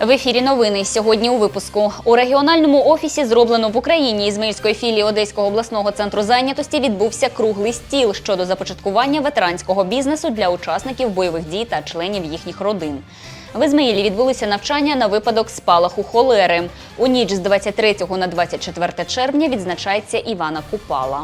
В ефірі новини сьогодні у випуску у регіональному офісі зроблено в Україні Ізмаїльської філії Одеського обласного центру зайнятості відбувся круглий стіл щодо започаткування ветеранського бізнесу для учасників бойових дій та членів їхніх родин. В Ізмаїлі відбулися навчання на випадок спалаху холери. У ніч з 23 на 24 червня відзначається Івана Купала.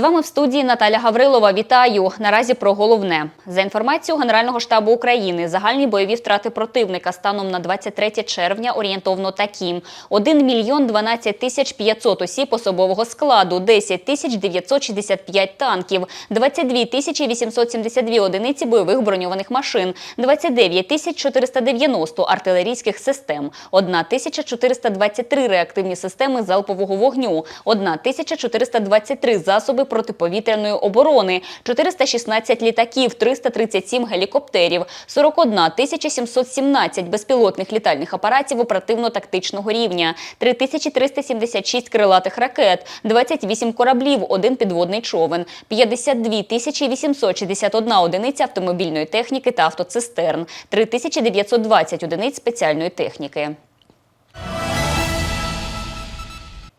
З вами в студії Наталя Гаврилова. Вітаю. Наразі про головне. За інформацією Генерального штабу України, загальні бойові втрати противника станом на 23 червня орієнтовно такі: 1 мільйон 12 тисяч 500 осіб особового складу, 10 тисяч 965 танків, 22 тисячі 872 одиниці бойових броньованих машин, 29 тисяч 490 артилерійських систем, 1 тисяча 423 реактивні системи залпового вогню, 1 тисяча 423 засоби протиповітряної оборони, 416 літаків, 337 гелікоптерів, 41 тисяча 717 безпілотних літальних апаратів оперативно-тактичного рівня, 3376 крилатих ракет, 28 кораблів, один підводний човен, 52 тисячі 861 одиниця автомобільної техніки та автоцистерн, 3920 одиниць спеціальної техніки.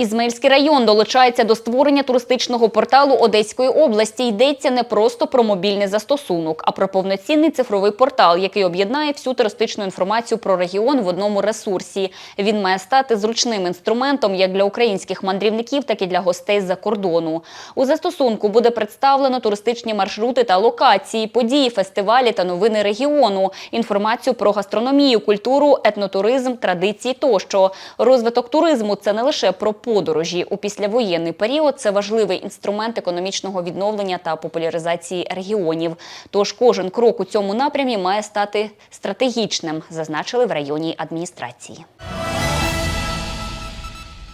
Ізмаїльський район долучається до створення туристичного порталу Одеської області. Йдеться не просто про мобільний застосунок, а про повноцінний цифровий портал, який об'єднає всю туристичну інформацію про регіон в одному ресурсі. Він має стати зручним інструментом як для українських мандрівників, так і для гостей з-за кордону. У застосунку буде представлено туристичні маршрути та локації, події, фестивалі та новини регіону, інформацію про гастрономію, культуру, етнотуризм, традиції тощо. Розвиток туризму це не лише про подорожі. У післявоєнний період це важливий інструмент економічного відновлення та популяризації регіонів. Тож кожен крок у цьому напрямі має стати стратегічним, зазначили в районній адміністрації.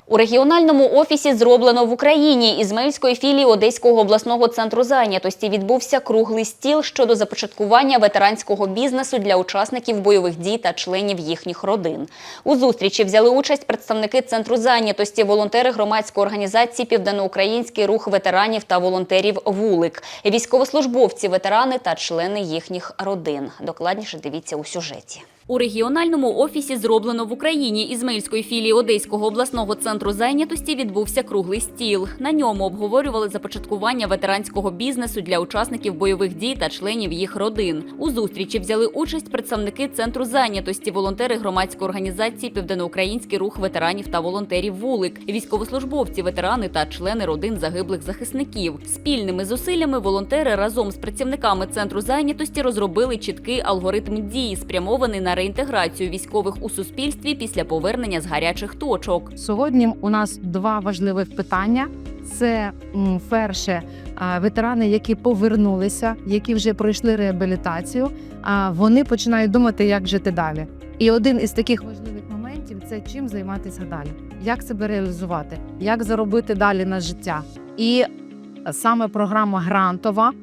У регіональному офісі зроблено в Україні Ізмаїльської філії Одеського обласного центру зайнятості відбувся круглий стіл щодо започаткування ветеранського бізнесу для учасників бойових дій та членів їхніх родин. У зустрічі взяли участь представники центру зайнятості, волонтери громадської організації Південноукраїнський рух ветеранів та волонтерів Вулик, військовослужбовці, ветерани та члени їхніх родин. Докладніше дивіться у сюжеті. У регіональному офісі зроблено в Україні Ізмаїльської філії Одеського обласного центру зайнятості відбувся круглий стіл. На ньому обговорювали започаткування ветеранського бізнесу для учасників бойових дій та членів їх родин. У зустрічі взяли участь представники центру зайнятості, волонтери громадської організації Південноукраїнський рух ветеранів та волонтерів Вулик, військовослужбовці, ветерани та члени родин загиблих захисників. Спільними зусиллями волонтери разом з працівниками центру зайнятості розробили чіткий алгоритм дії, спрямований на реінтеграцію військових у суспільстві після повернення з гарячих точок. Сьогодні у нас два важливих питання. Це перше ветерани, які повернулися, які вже пройшли реабілітацію. А вони починають думати, як жити далі. І один із таких важливих моментів це чим займатися далі, як себе реалізувати, як заробити далі на життя. І саме програма грантова.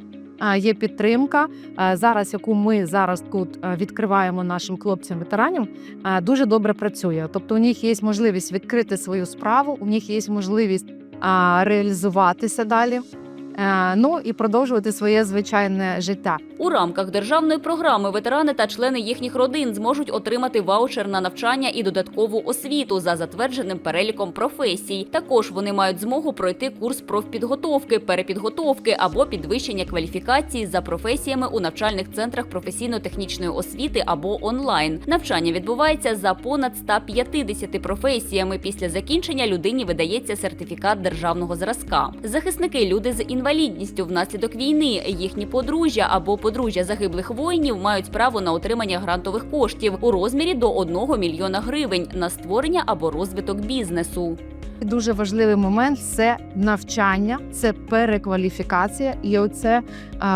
Є підтримка зараз, яку ми зараз тут відкриваємо нашим хлопцям-ветеранам, дуже добре працює. Тобто, у них є можливість відкрити свою справу, у них є можливість реалізуватися далі. Е, Ну і продовжувати своє звичайне життя. У рамках державної програми ветерани та члени їхніх родин зможуть отримати ваучер на навчання і додаткову освіту за затвердженим переліком професій. Також вони мають змогу пройти курс профпідготовки, перепідготовки або підвищення кваліфікації за професіями у навчальних центрах професійно-технічної освіти або онлайн. Навчання відбувається за понад 150 професіями. Після закінчення людині видається сертифікат державного зразка. Захисники люди з інвалідністю внаслідок війни, їхні подружжя або подружжя загиблих воїнів мають право на отримання грантових коштів у розмірі до 1 мільйона гривень на створення або розвиток бізнесу. Дуже важливий момент це навчання, це перекваліфікація і оце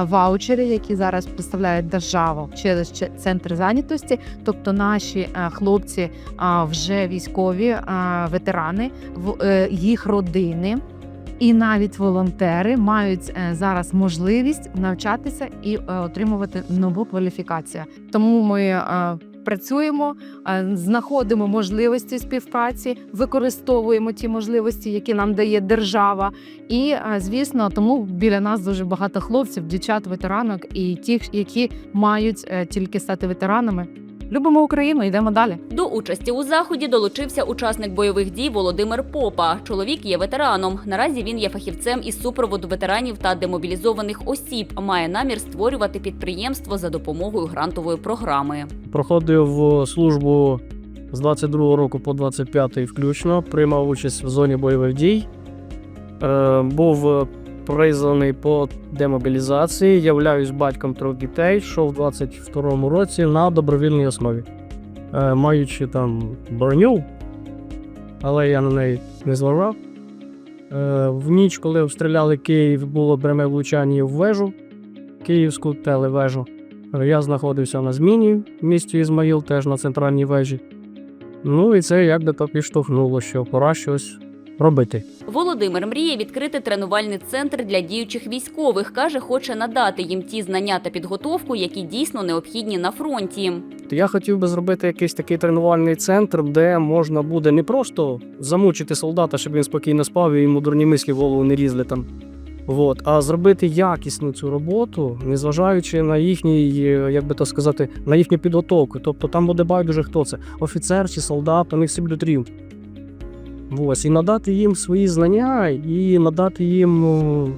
ваучери, які зараз представляють держава через центр зайнятості. Тобто наші хлопці а, вже військові ветерани, в е, їх родини. І навіть волонтери мають е, зараз можливість навчатися і е, отримувати нову кваліфікацію. Тому ми е, працюємо, знаходимо можливості співпраці, використовуємо ті можливості, які нам дає держава. І звісно, тому біля нас дуже багато хлопців, дівчат, ветеранок і тих, які мають тільки стати ветеранами. Любимо Україну, йдемо далі. До участі у заході долучився учасник бойових дій Володимир Попа. Чоловік є ветераном. Наразі він є фахівцем із супроводу ветеранів та демобілізованих осіб. Має намір створювати підприємство за допомогою грантової програми. Проходив службу з 22 року по 25 включно, приймав участь в зоні бойових дій. Е, був призваний по демобілізації, являюсь батьком трьох дітей, що в 22 році на добровільній основі. Е, маючи там броню, але я на неї не зважав. Е, в ніч, коли обстріляли Київ, було пряме влучання в вежу, Київську телевежу. Я знаходився на зміні в місті Ізмаїл, теж на центральній вежі. Ну і це як би то підштовхнуло, що пора щось робити. Володимир мріє відкрити тренувальний центр для діючих військових. каже, хоче надати їм ті знання та підготовку, які дійсно необхідні на фронті. Я хотів би зробити якийсь такий тренувальний центр, де можна буде не просто замучити солдата, щоб він спокійно спав і йому дурні мислі в голову не різли там. От, а зробити якісну цю роботу, незважаючи на їхній, як би то сказати, на їхню підготовку. Тобто там буде байдуже хто це, офіцер чи солдат, вони всі будуть рівні. Ось, і надати їм свої знання, і надати їм ну,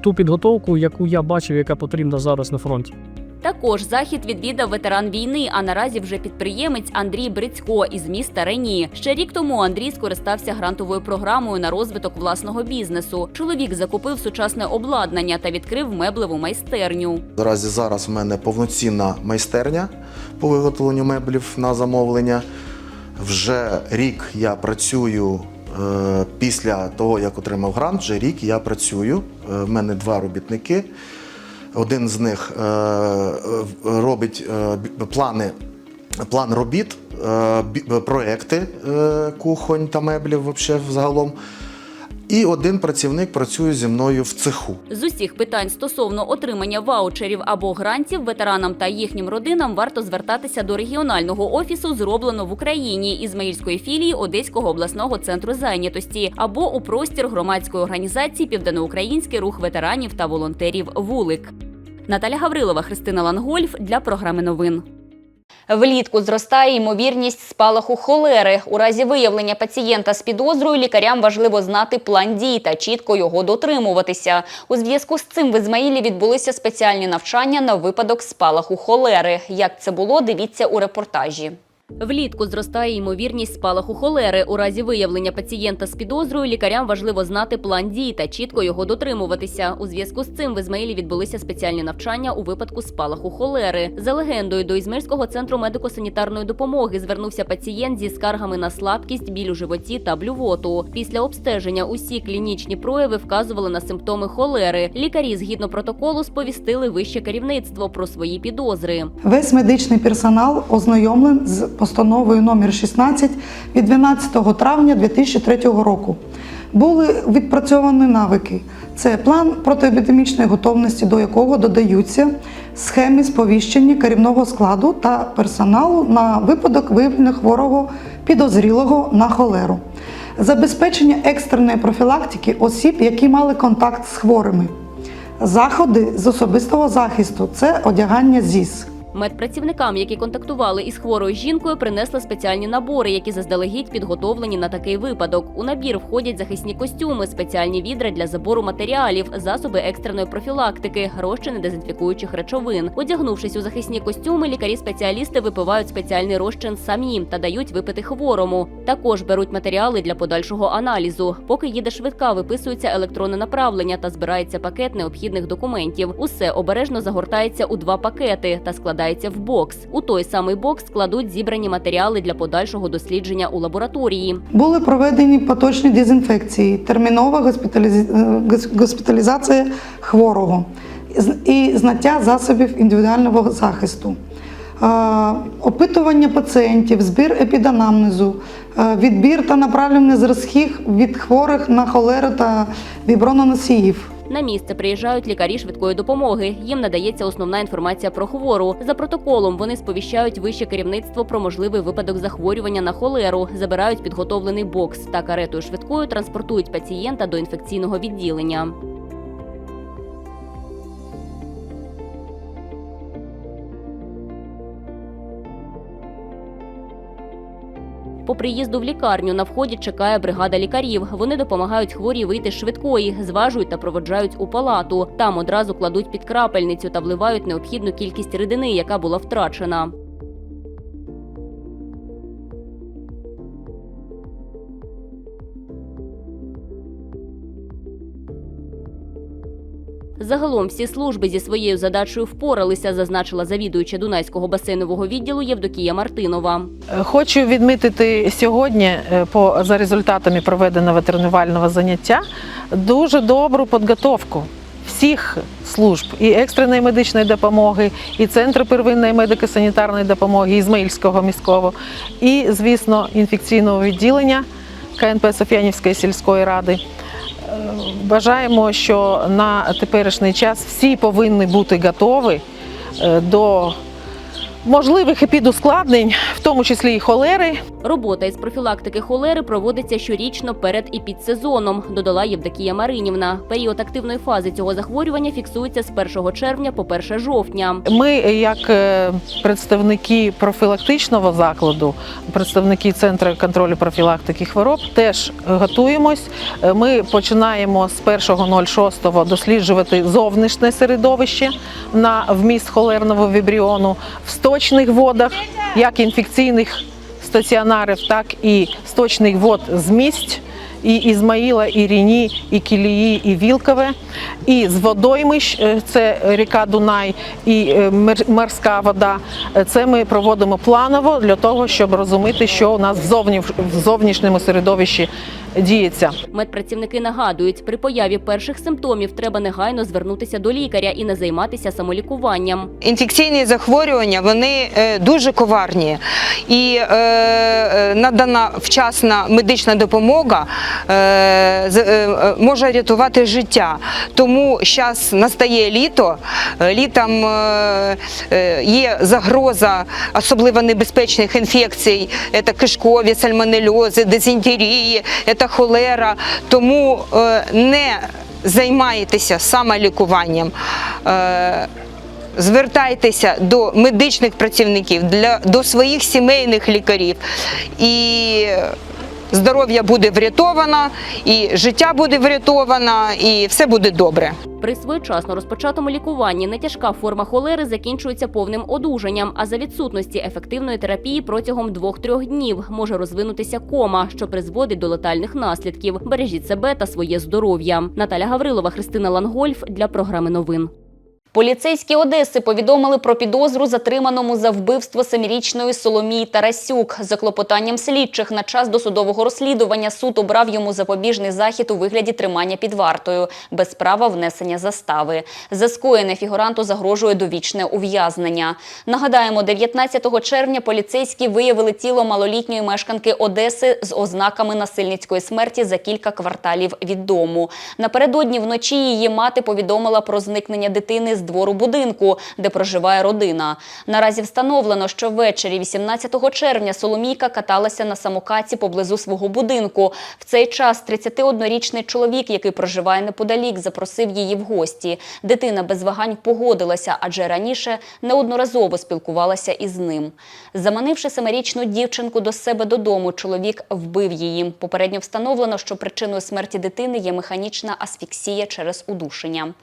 ту підготовку, яку я бачив, яка потрібна зараз на фронті. Також захід відвідав ветеран війни, а наразі вже підприємець Андрій Брицько із міста Рені. Ще рік тому Андрій скористався грантовою програмою на розвиток власного бізнесу. Чоловік закупив сучасне обладнання та відкрив меблеву майстерню. Наразі зараз в мене повноцінна майстерня по виготовленню меблів на замовлення. Вже рік я працюю е, після того, як отримав грант, вже рік я працюю. Е, в мене два робітники. Один з них е, робить плани, план робіт, проекти кухонь та меблів вообще взагалом. І один працівник працює зі мною в цеху. З усіх питань стосовно отримання ваучерів або грантів ветеранам та їхнім родинам варто звертатися до регіонального офісу зроблено в Україні Ізмаїльської філії Одеського обласного центру зайнятості або у простір громадської організації Південноукраїнський рух ветеранів та волонтерів Вулик. Наталя Гаврилова, Христина Лангольф для програми новин. Влітку зростає ймовірність спалаху холери. У разі виявлення пацієнта з підозрою лікарям важливо знати план дій та чітко його дотримуватися. У зв'язку з цим в Ізмаїлі відбулися спеціальні навчання на випадок спалаху холери. Як це було, дивіться у репортажі. Влітку зростає ймовірність спалаху холери. У разі виявлення пацієнта з підозрою лікарям важливо знати план дій та чітко його дотримуватися. У зв'язку з цим в Ізмаїлі відбулися спеціальні навчання у випадку спалаху холери. За легендою, до Ізмаїльського центру медико-санітарної допомоги звернувся пацієнт зі скаргами на слабкість, біль у животі та блювоту. Після обстеження усі клінічні прояви вказували на симптоми холери. Лікарі, згідно протоколу, сповістили вище керівництво про свої підозри. Весь медичний персонал ознайомлен з постановою номер 16 від 12 травня 2003 року. Були відпрацьовані навики. Це план протиепідемічної готовності, до якого додаються схеми сповіщення керівного складу та персоналу на випадок виявлення хворого підозрілого на холеру, забезпечення екстреної профілактики осіб, які мали контакт з хворими. Заходи з особистого захисту це одягання ЗІС. Медпрацівникам, які контактували із хворою жінкою, принесли спеціальні набори, які заздалегідь підготовлені на такий випадок. У набір входять захисні костюми, спеціальні відра для забору матеріалів, засоби екстреної профілактики, розчини дезінфікуючих речовин. Одягнувшись у захисні костюми, лікарі-спеціалісти випивають спеціальний розчин самі та дають випити хворому. Також беруть матеріали для подальшого аналізу. Поки їде швидка, виписується електронне направлення та збирається пакет необхідних документів. Усе обережно загортається у два пакети та складається в бокс. У той самий бокс складуть зібрані матеріали для подальшого дослідження у лабораторії. Були проведені поточні дезінфекції, термінова госпіталізі- е, госпіталізація хворого і знаття засобів індивідуального захисту. опитування пацієнтів, збір епіданамнезу, е, відбір та направлення зразків від хворих на холеру та віброноносіїв. На місце приїжджають лікарі швидкої допомоги. Їм надається основна інформація про хвору. За протоколом вони сповіщають вище керівництво про можливий випадок захворювання на холеру, забирають підготовлений бокс та каретою швидкою транспортують пацієнта до інфекційного відділення. По приїзду в лікарню на вході чекає бригада лікарів. Вони допомагають хворій вийти з швидкої, зважують та проводжають у палату. Там одразу кладуть під крапельницю та вливають необхідну кількість рідини, яка була втрачена. Загалом всі служби зі своєю задачею впоралися, зазначила завідуюча Дунайського басейнового відділу Євдокія Мартинова. Е, Хочу відмітити сьогодні, е, по за результатами проведеного тренувального заняття, дуже добру підготовку всіх служб і екстреної медичної допомоги, і центру первинної медико-санітарної допомоги Ізмаїльського міського, і, звісно, інфекційного відділення КНП Соф'янівської сільської ради. Е, Вважаємо, що на теперішній час всі повинні бути готові е, до можливих епідускладнень, в тому числі і холери, Робота із профілактики холери проводиться щорічно перед і під сезоном, додала Євдокія Маринівна. Період активної фази цього захворювання фіксується з 1 червня по 1 жовтня. Ми, як е, представники профілактичного закладу, представники центру контролю профілактики хвороб, теж готуємось. Е, Ми починаємо з 1.06 досліджувати зовнішнє середовище на вміст холерного вібріону в сточних водах, як інфекційних стаціонарів, так і сточних вод з місць. І Ізмаїла, і Ріні, і Кілії, і Вілкове, і з водоймищ, е, це ріка Дунай, і е, морська вода. Це ми проводимо планово для того, щоб розуміти, що у нас в зовнішньому середовищі діється. Медпрацівники нагадують, при появі перших симптомів треба негайно звернутися до лікаря і не займатися самолікуванням. Інфекційні захворювання вони е, дуже коварні, і е, е, надана вчасна медична допомога е, е, може рятувати життя. Тому зараз настає літо. Літом є загроза особливо небезпечних інфекцій, це кишкові, сальмонельози, дизентерії, це холера. Тому е, не займайтеся самолікуванням. Е, Звертайтеся до медичних працівників, для, до своїх сімейних лікарів, і здоров'я буде врятовано, і життя буде врятовано, і все буде добре. При своєчасно розпочатому лікуванні нетяжка форма холери закінчується повним одужанням, а за відсутності ефективної терапії протягом 2-3 днів може розвинутися кома, що призводить до летальних наслідків. Бережіть себе та своє здоров'я. Наталя Гаврилова, Христина Лангольф для програми новин. Поліцейські Одеси повідомили про підозру затриманому за вбивство семирічної Соломії Тарасюк. За клопотанням слідчих на час досудового розслідування суд обрав йому запобіжний захід у вигляді тримання під вартою без права внесення застави. За скоєне фігуранту загрожує довічне ув'язнення. Нагадаємо, 19 червня поліцейські виявили тіло малолітньої мешканки Одеси з ознаками насильницької смерті за кілька кварталів від дому. Напередодні вночі її мати повідомила про зникнення дитини з двору будинку, де проживає родина. Наразі встановлено, що ввечері 18 червня Соломійка каталася на самокаті поблизу свого будинку. В цей час 31-річний чоловік, який проживає неподалік, запросив її в гості. Дитина без вагань погодилася, адже раніше неодноразово спілкувалася із ним. Заманивши семирічну дівчинку до себе додому, чоловік вбив її. Попередньо встановлено, що причиною смерті дитини є механічна асфіксія через удушення.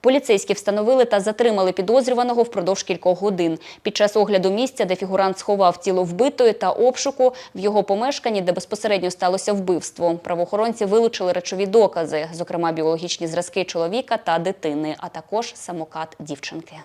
Поліцейські встановили та затримали підозрюваного впродовж кількох годин. Під час огляду місця, де фігурант сховав тіло вбитої та обшуку в його помешканні, де безпосередньо сталося вбивство. Правоохоронці вилучили речові докази, зокрема біологічні зразки чоловіка та дитини, а також самокат дівчинки.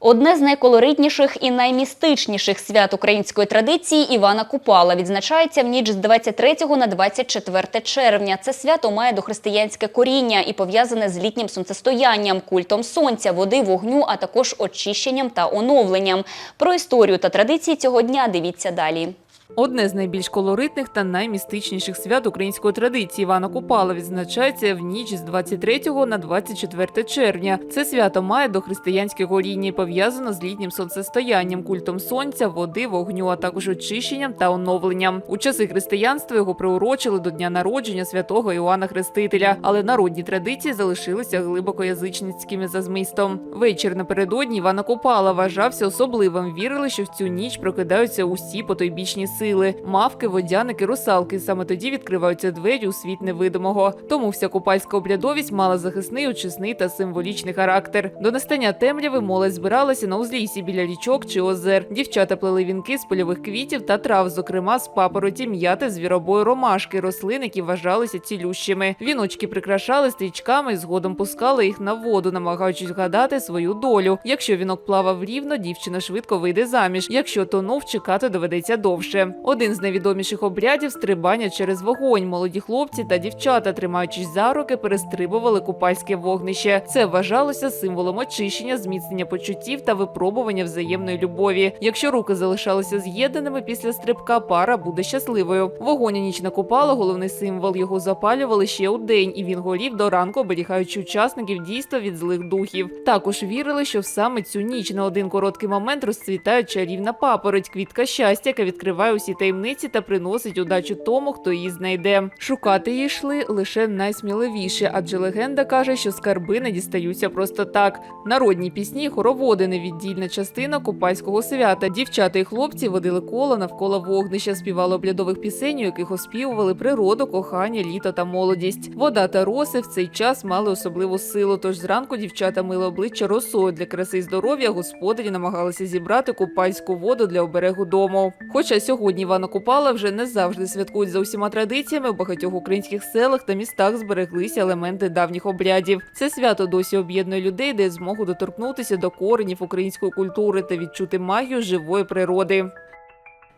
Одне з найколоритніших і наймістичніших свят української традиції Івана Купала відзначається в ніч з 23 на 24 червня. Це свято має дохристиянське коріння і пов'язане з літнім сонцестоянням, культом сонця, води, вогню, а також очищенням та оновленням. Про історію та традиції цього дня дивіться далі. Одне з найбільш колоритних та наймістичніших свят української традиції Івана Купала відзначається в ніч з 23 на 24 червня. Це свято має дохристиянське коріння і пов'язано з літнім сонцестоянням, культом сонця, води, вогню, а також очищенням та оновленням. У часи християнства його приурочили до дня народження святого Іоанна Хрестителя, але народні традиції залишилися глибоко язичницькими за змістом. Вечір напередодні Івана Купала вважався особливим. Вірили, що в цю ніч прокидаються усі потойбічні сили мавки, водяники, русалки. Саме тоді відкриваються двері у світ невидимого. Тому вся купальська обрядовість мала захисний, очисний та символічний характер. До настання темряви молодь збиралася на узліссі біля річок чи озер. Дівчата плели вінки з польових квітів та трав, зокрема з папороті, м'яти, звіробою, ромашки, рослин, які вважалися цілющими. Віночки прикрашали стрічками і згодом пускали їх на воду, намагаючись вгадати свою долю. Якщо вінок плавав рівно, дівчина швидко вийде заміж. Якщо тонув, чекати доведеться довше. Один з найвідоміших обрядів стрибання через вогонь. Молоді хлопці та дівчата, тримаючись за руки, перестрибували купальське вогнище. Це вважалося символом очищення, зміцнення почуттів та випробування взаємної любові. Якщо руки залишалися з'єднаними після стрибка, пара буде щасливою. Вогонь ніч накупала головний символ. Його запалювали ще у день, і він горів до ранку, оберігаючи учасників дійства від злих духів. Також вірили, що саме цю ніч на один короткий момент розцвітає чарівна папороть, квітка щастя, яка відкриває усі таємниці та приносить удачу тому, хто її знайде. Шукати її йшли лише найсміливіші, адже легенда каже, що скарби не дістаються просто так. Народні пісні, хороводи невіддільна частина купальського свята. Дівчата і хлопці водили коло навколо вогнища, співали облядових пісень, у яких оспівували природу, кохання, літо та молодість. Вода та роси в цей час мали особливу силу. Тож зранку дівчата мили обличчя росою для краси і здоров'я. Господарі намагалися зібрати купальську воду для оберегу дому. Хоча сьогодні Івана Купала вже не завжди святкують за усіма традиціями. У багатьох українських селах та містах збереглися елементи давніх обрядів. Це свято досі об'єднує людей, де змогу доторкнутися до коренів української культури та відчути магію живої природи.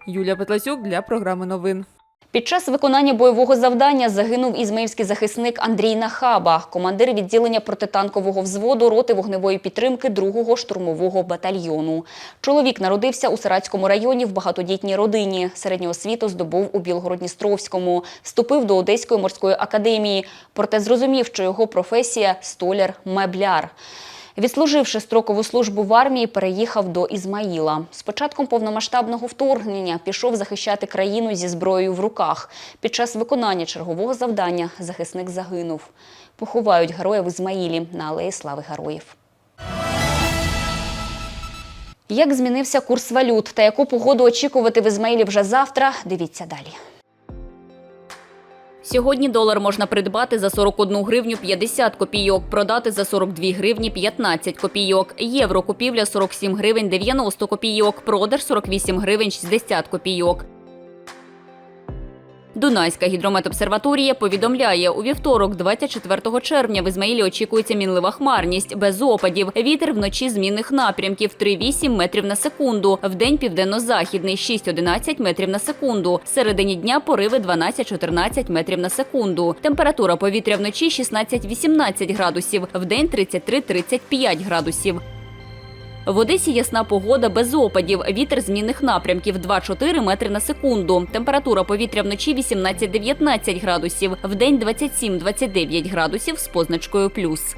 Юлія Петласюк для програми новин. Під час виконання бойового завдання загинув ізмаїльський захисник Андрій Нахаба, командир відділення протитанкового взводу роти вогневої підтримки 2-го штурмового батальйону. Чоловік народився у Саратському районі в багатодітній родині. Середню освіту здобув у Білгородністровському. Вступив до Одеської морської академії, проте зрозумів, що його професія – столяр-мебляр. Відслуживши строкову службу в армії, переїхав до Ізмаїла. З початком повномасштабного вторгнення пішов захищати країну зі зброєю в руках. Під час виконання чергового завдання захисник загинув. Поховають героя в Ізмаїлі на Алеї Слави Героїв. Як змінився курс валют та яку погоду очікувати в Ізмаїлі вже завтра, дивіться далі. Сьогодні долар можна придбати за 41 гривню 50 копійок, продати за 42 гривні 15 копійок. Євро купівля 47 гривень 90 копійок, продаж 48 гривень 60 копійок. Дунайська гідрометобсерваторія повідомляє, у вівторок, 24 червня, в Ізмаїлі очікується мінлива хмарність, без опадів. Вітер вночі змінних напрямків 3,8 метрів на секунду. Вдень південно-західний 6-11 метрів на секунду. Середині дня пориви 12-14 метрів на секунду. Температура повітря вночі 16-18 градусів, вдень 33-35 градусів. В Одесі ясна погода без опадів. Вітер змінних напрямків 2-4 метри на секунду. Температура повітря вночі 18-19 градусів, вдень 27-29 градусів з позначкою плюс.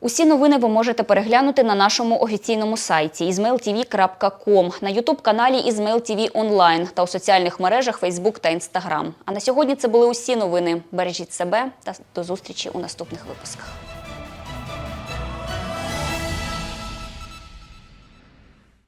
Усі новини ви можете переглянути на нашому офіційному сайті izmailtv.com, на ютуб-каналі ТВ онлайн та у соціальних мережах Facebook та Instagram. А на сьогодні це були усі новини. Бережіть себе та до зустрічі у наступних випусках.